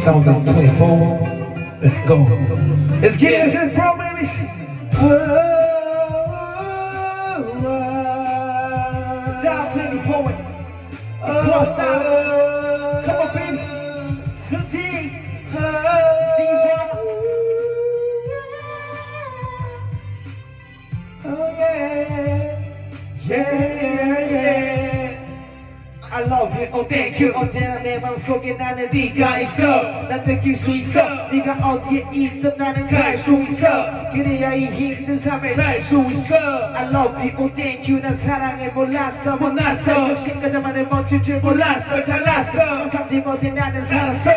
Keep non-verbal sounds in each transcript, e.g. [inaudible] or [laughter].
2024. Let's go. Let's get pro, baby. Stop to the poet. It's one style. Come on, baby. I love you, oh thank you. 언제나 내 맘속에 나는 네가 있어 난 느낄 수 있어 네가 어디에 있든 나는 갈 수 있어 그래야 이 힘든 삶을 살 수 있어 I love you, oh thank you. 난 사랑을 몰랐어 못났어. 욕심가자만을 멈출 줄 몰랐어 잘났어. 삼지 못해 나는 살았어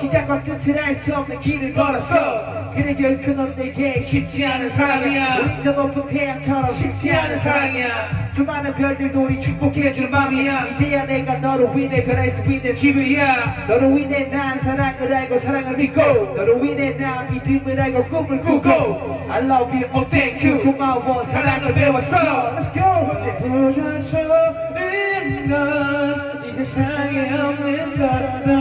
시작과 끝을 알 수 없는 길을 걸었어. 그래 결코 넌 내게 쉽지 않은 사랑이야. 우린 저 높은 태양처럼 쉽지 않은 사랑이야. 수많은 별들도 우리 축복해주는 맘이야. 이제야 내가 너로 인해 변할 수 있는 기분이야. 너로 인해 난 사랑을 알고 사랑을 믿고 너로 인해 난 믿음을 알고 꿈을 꾸고 I love you, oh thank you. 고마워 사랑을 배웠어. Let's go. 보여줘는 건이 세상에 없는 것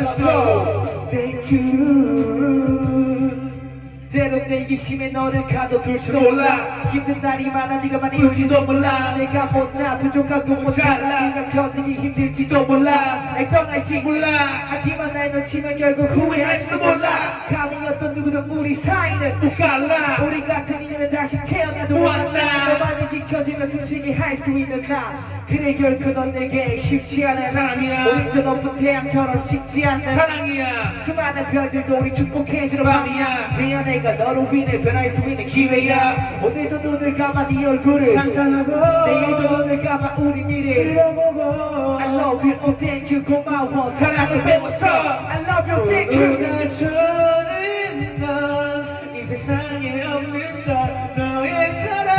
So Thank you. 때론 내 이심에 너를 가둬둘 줄 몰라. 힘든 날이 많아 네가 많이 울지도 몰라. 내가 못나 부족하고 모자라. 네가 견디기 힘들지도 몰라. 날 떠날지. 몰라. 하지만 날 놓치면 결국 후회할지도 몰라. 감히 누구도 우리 사이는 못 갈라. 우리 같은 인연은 다시 태어나도 왔나 너만을 지켜주며 숨쉬게 할 수 있는 나 그래 결코 넌 내게 쉽지 않은 사람이야. 우린 저 높은 태양처럼 식지 않는 사랑이야. 수많은 별들도 우리 축복해주는 밤이야. 내가 너로 인해 변할 수 있는 기회야. 오늘도 눈을 감아 네 얼굴을 상상하고 내일도 눈을 감아 우리 미래 잃어보고. I love you, oh thank you, 고마워. 사랑을 배웠어. I love you, thank you 건이 세상에 것 너의 사랑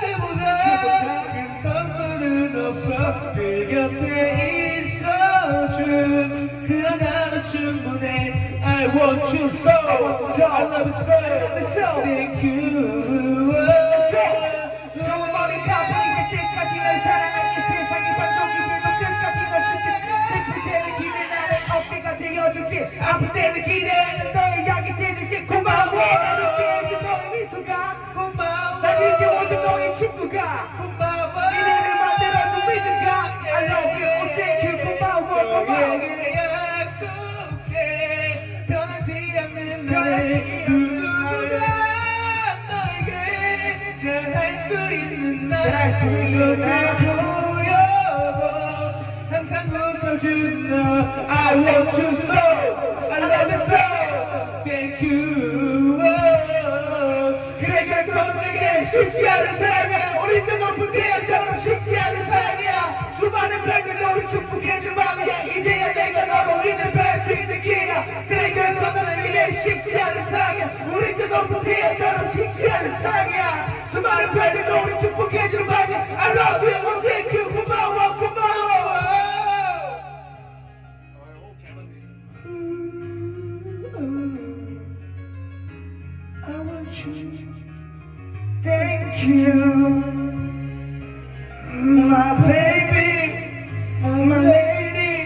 그보다 큰 선물은 없어. 내 곁에 있어준 그 하나는 충분해. I want you so I love you so Thank you. 너무 머리가 보이는 때까지 널 사랑하니 세상이 반쪽이 되면 끝까지 널 줄게 슬플 때는 기대 나는 어깨가 되어줄게. 아플 때는 기대 너의 친구가 고마워 미래를 만들어준 믿음가 I love you, thank you, 고마워 고마워 너에게 약속해 변하지 않는 변하지 나를 누구보다 너에게 잘할 수 있는 날. 보여도 항상 웃어준 너 쉽지 않은 사랑이야. 우리 저 높은 태양처럼 쉽지 않은 사랑이야. 수많은 별들도 우리 축복해줄 맘이야. 이제야 내가 너로 인해 변할 수 있는 기회야 그래 결코 내게 쉽지 않은 사랑이야. 우리 저 높은 태양처럼 쉽지 않은 사랑이야. 수많은 별들도 우리 축복해줄 맘이야. I love you, oh, thank you, 고마워 고마워. I want you. Thank you, my baby, my lady,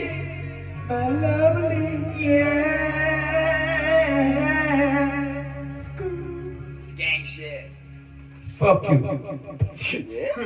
my lovely, yeah. Gang shit Fuck you. [laughs]